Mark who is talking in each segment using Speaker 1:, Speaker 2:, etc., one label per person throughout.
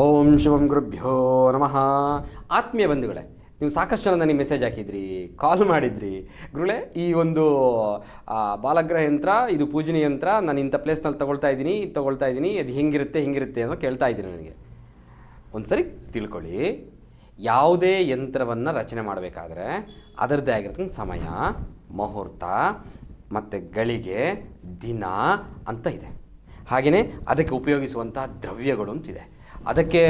Speaker 1: ಓಂ ಶಿವಂ ಗುರುಭ್ಯೋ ನಮಃ. ಆತ್ಮೀಯ ಬಂಧುಗಳೇ, ನೀವು ಸಾಕಷ್ಟು ಜನ ನನಗೆ ಮೆಸೇಜ್ ಹಾಕಿದ್ರಿ ಕಾಲ್ ಮಾಡಿದ್ರಿ. ಗುರುಳೆ ಈ ಒಂದು ಬಾಲಗ್ರಹ ಯಂತ್ರ, ಇದು ಪೂಜನೆ ಯಂತ್ರ, ನಾನು ಇಂಥ ಪ್ಲೇಸ್ನಲ್ಲಿ ತಗೊಳ್ತಾ ಇದ್ದೀನಿ, ಇದು ತಗೊಳ್ತಾ ಇದ್ದೀನಿ, ಅದು ಹೆಂಗಿರುತ್ತೆ ಹೆಂಗಿರುತ್ತೆ ಅನ್ನೋ ಕೇಳ್ತಾ ಇದ್ದೀನಿ ನನಗೆ. ಒಂದು ಸರಿ ತಿಳ್ಕೊಳ್ಳಿ, ಯಾವುದೇ ಯಂತ್ರವನ್ನು ರಚನೆ ಮಾಡಬೇಕಾದ್ರೆ ಅದರದ್ದೇ ಆಗಿರ್ತಕ್ಕಂಥ ಸಮಯ, ಮುಹೂರ್ತ, ಮತ್ತು ಗಳಿಗೆ ದಿನ ಅಂತ ಇದೆ. ಹಾಗೆಯೇ ಅದಕ್ಕೆ ಉಪಯೋಗಿಸುವಂಥ ದ್ರವ್ಯಗಳು ಅಂತಿದೆ ಅದಕ್ಕೆ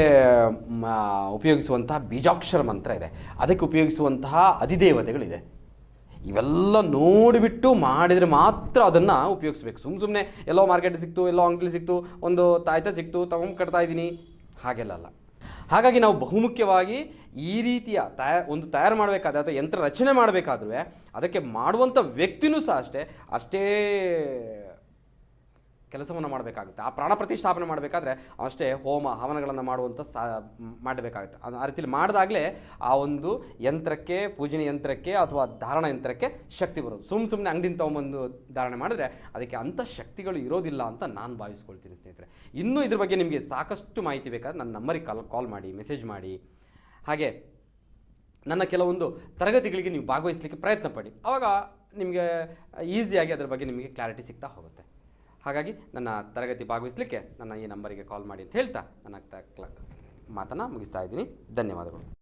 Speaker 1: ಉಪಯೋಗಿಸುವಂತಹ ಬೀಜಾಕ್ಷರ ಮಂತ್ರ ಇದೆ. ಅದಕ್ಕೆ ಉಪಯೋಗಿಸುವಂತಹ ಅಧಿದೇವತೆಗಳಿದೆ. ಇವೆಲ್ಲ ನೋಡಿಬಿಟ್ಟು ಮಾಡಿದರೆ ಮಾತ್ರ ಅದನ್ನು ಉಪಯೋಗಿಸ್ಬೇಕು. ಸುಮ್ಮ ಸುಮ್ಮನೆ ಎಲ್ಲೋ ಮಾರ್ಕೆಟ್ ಸಿಕ್ತು, ಎಲ್ಲೋ ಅಂಗಡಿ ಸಿಕ್ತು, ಒಂದು ತಾಯ್ತ ಸಿಕ್ತು, ತಗೊಂಡು ಕಟ್ತಾ ಇದ್ದೀನಿ. ಹಾಗೆಲ್ಲ ಹಾಗಾಗಿ ನಾವು ಬಹುಮುಖ್ಯವಾಗಿ ಈ ರೀತಿಯ ತಯ, ಒಂದು ತಯಾರು ಮಾಡಬೇಕಾದ್ರೆ ಅಥವಾ ಯಂತ್ರ ರಚನೆ ಮಾಡಬೇಕಾದ್ರೂ ಅದಕ್ಕೆ ಮಾಡುವಂಥ ವ್ಯಕ್ತಿನೂ ಸಹ ಅಷ್ಟೇ ಅಷ್ಟೇ ಕೆಲಸವನ್ನು ಮಾಡಬೇಕಾಗುತ್ತೆ. ಆ ಪ್ರಾಣ ಪ್ರತಿಷ್ಠಾಪನೆ ಮಾಡಬೇಕಾದ್ರೆ ಅಷ್ಟೇ ಹೋಮ ಹವನಗಳನ್ನು ಮಾಡುವಂಥ ಸಾ, ಮಾಡಬೇಕಾಗುತ್ತೆ. ಆ ರೀತಿಯಲ್ಲಿ ಮಾಡಿದಾಗಲೇ ಆ ಒಂದು ಯಂತ್ರಕ್ಕೆ ಪೂಜನೆ ಯಂತ್ರಕ್ಕೆ ಅಥವಾ ಧಾರಣ ಯಂತ್ರಕ್ಕೆ ಶಕ್ತಿ ಬರೋದು. ಸುಮ್ಮ ಸುಮ್ಮನೆ ಅಂಗಡಿನ ತೊಗೊಂಬಂದು ಧಾರಣೆ ಮಾಡಿದ್ರೆ ಅದಕ್ಕೆ ಅಂಥ ಶಕ್ತಿಗಳು ಇರೋದಿಲ್ಲ ಅಂತ ನಾನು ಭಾವಿಸ್ಕೊಳ್ತೀನಿ ಸ್ನೇಹಿತರೆ. ಇನ್ನೂ ಇದ್ರ ಬಗ್ಗೆ ನಿಮಗೆ ಸಾಕಷ್ಟು ಮಾಹಿತಿ ಬೇಕಾದ್ರೆ ನನ್ನ ನಂಬರಿಗೆ ಕಾಲ್ ಕಾಲ್ ಮಾಡಿ, ಮೆಸೇಜ್ ಮಾಡಿ. ಹಾಗೆ ನನ್ನ ಕೆಲವೊಂದು ತರಗತಿಗಳಿಗೆ ನೀವು ಭಾಗವಹಿಸಲಿಕ್ಕೆ ಪ್ರಯತ್ನ ಪಡಿ. ಆವಾಗ ನಿಮಗೆ ಈಸಿಯಾಗಿ ಅದರ ಬಗ್ಗೆ ನಿಮಗೆ ಕ್ಲಾರಿಟಿ ಸಿಗ್ತಾ ಹೋಗುತ್ತೆ. ಹಾಗಾಗಿ ನನ್ನ ತರಗತಿ ಭಾಗವಹಿಸಲಿಕ್ಕೆ ನನ್ನ ಈ ನಂಬರಿಗೆ ಕಾಲ್ ಮಾಡಿ ಅಂತ ಹೇಳ್ತಾ ನನ್ನ ಮಾತನ್ನು ಮುಗಿಸ್ತಾ ಇದ್ದೀನಿ. ಧನ್ಯವಾದಗಳು.